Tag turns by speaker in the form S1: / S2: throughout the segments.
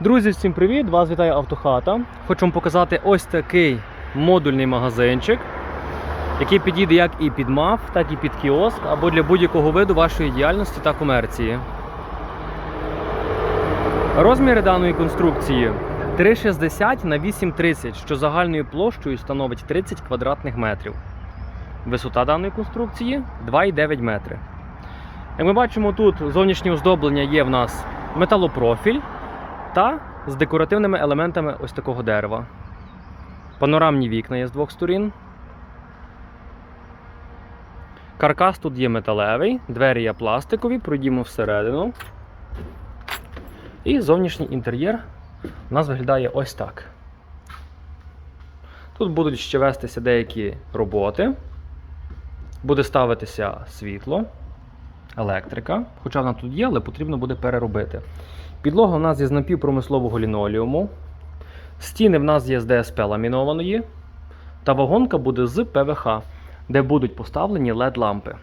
S1: Друзі, всім привіт! Вас вітає Автохата. Хочу вам показати ось такий модульний магазинчик, який підійде як і під МАФ, так і під кіоск, або для будь-якого виду вашої діяльності та комерції. Розміри даної конструкції 3,60 на 8,30, що загальною площею становить 30 квадратних метрів. Висота даної конструкції 2,9 метри. Як ми бачимо, тут зовнішнє оздоблення є в нас металопрофіль та з декоративними елементами ось такого дерева. Панорамні вікна є з двох сторін. Каркас тут є металевий, двері є пластикові, пройдімо всередину. І зовнішній інтер'єр у нас виглядає ось так. Тут будуть ще вестися деякі роботи. Буде ставитися світло, електрика. Хоча вона тут є, але потрібно буде переробити. Підлога у нас є з напівпромислового лінолеуму. Стіни в нас є з ДСП ламінованої. Та вагонка буде з ПВХ, де будуть поставлені LED-лампи.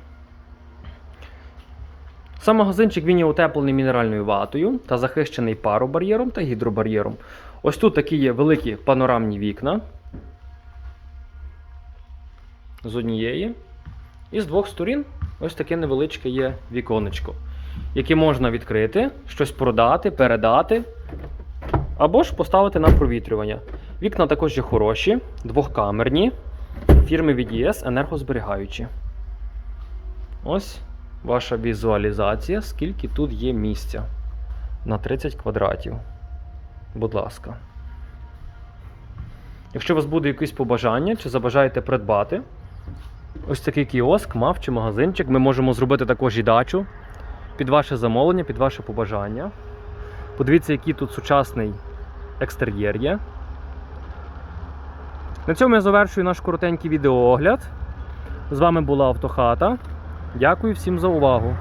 S1: Сам магазинчик він є утеплений мінеральною ватою та захищений паробар'єром та гідробар'єром. Ось тут такі є великі панорамні вікна. З однієї. І з двох сторін ось таке невеличке є віконечко, яке можна відкрити, щось продати, передати, або ж поставити на провітрювання. Вікна також є хороші, двохкамерні, фірми VDS енергозберігаючі. Ось ваша візуалізація, скільки тут є місця на 30 квадратів. Будь ласка. Якщо у вас буде якесь побажання чи забажаєте придбати, ось такий кіоск, мав чи магазинчик, ми можемо зробити також і дачу під ваше замовлення, під ваше побажання. Подивіться, який тут сучасний екстер'єр є. На цьому я завершую наш коротенький відеоогляд. З вами була Автохата. Дякую всім за увагу.